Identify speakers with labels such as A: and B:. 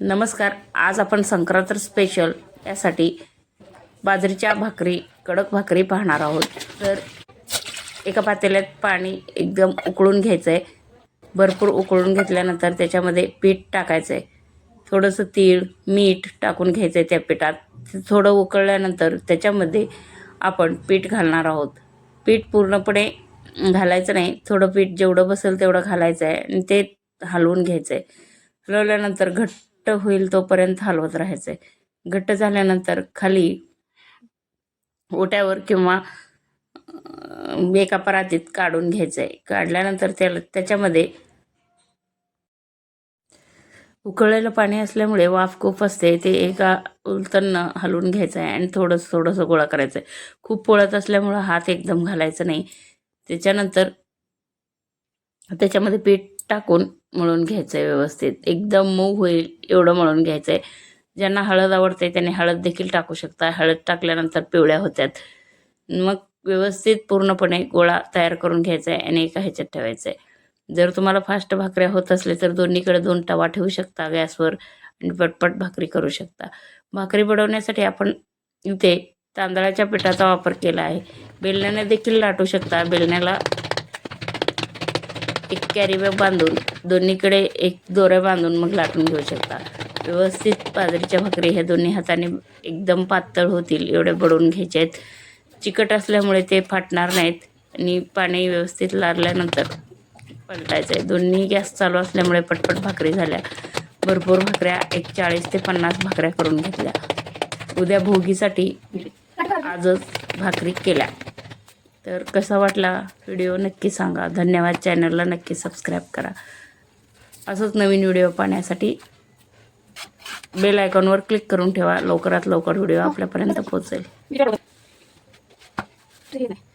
A: नमस्कार आज आपण संक्रांत स्पेशल यासाठी बाजरीच्या भाकरी कडक भाकरी पाहणार आहोत. तर एका पातेल्यात पाणी एकदम उकळून घ्यायचं आहे भरपूर उकळून घेतल्यानंतर त्याच्यामध्ये पीठ टाकायचं आहे थोडंसं तीळ मीठ टाकून घ्यायचं आहे त्या पिठात. थोडं उकळल्यानंतर त्याच्यामध्ये आपण पीठ घालणार आहोत. पीठ पूर्णपणे घालायचं नाही. थोडं पीठ जेवढं बसेल तेवढं घालायचं आहे आणि ते हलवून घ्यायचं आहे हलवल्यानंतर घट घट्ट होईल तोपर्यंत हलवत राहायचं आहे घट्ट झाल्यानंतर खाली ओट्यावर किंवा एका परातीत काढून घ्यायचं आहे काढल्यानंतर त्याला त्याच्यामध्ये उकळलेलं पाणी असल्यामुळे वाफ खूप असते ते एका उलटनं हलवून घ्यायचं आहे आणि थोडंसं थोडंसं गोळा करायचं आहे खूप पोळत असल्यामुळं हात एकदम घालायचा नाही. त्याच्यानंतर त्याच्यामध्ये पीठ टाकून मळून घ्यायचं आहे व्यवस्थित. एकदम मऊ होईल एवढं मळून घ्यायचं आहे ज्यांना हळद आवडते त्यांनी हळद देखील टाकू शकता. हळद टाकल्यानंतर पिवळ्या होत्यात. मग व्यवस्थित पूर्णपणे गोळा तयार करून घ्यायचा आहे आणि एका ह्याच्यात ठेवायचं आहे जर तुम्हाला फास्ट भाकऱ्या होत असले तर दोन्हीकडे दोन तवा ठेवू शकता गॅसवर आणि पटपट भाकरी करू शकता. भाकरी बनवण्यासाठी आपण इथे तांदळाच्या पिठाचा वापर केला आहे. बेलण्याने देखील लाटू शकता. बेलण्याला एक कॅरी बॅग बांधून दोन्हीकडे एक दोऱ्या बांधून मग लाटून घेऊ शकता. व्यवस्थित बाजरीच्या भाकरी ह्या दोन्ही हाताने एकदम पातळ होतील एवढे बडवून घ्यायचे आहेत. चिकट असल्यामुळे ते फाटणार नाहीत आणि पाणी व्यवस्थित लारल्यानंतर पलटायचं आहे. दोन्ही गॅस चालू असल्यामुळे पटपट भाकरी झाल्या. भरपूर भाकऱ्या एक चाळीस ते पन्नास भाकऱ्या करून घेतल्या. उद्या भोगीसाठी आजच भाकरी केल्या. तर कसा वाटला व्हिडिओ नक्की सांगा. धन्यवाद. चॅनलला नक्की सबस्क्राईब करा. असंच नवीन व्हिडिओ पाहण्यासाठी बेल आयकॉनवर क्लिक करून ठेवा. लवकरात लवकर व्हिडिओ आपल्यापर्यंत पोहोचेल.
B: ठीक आहे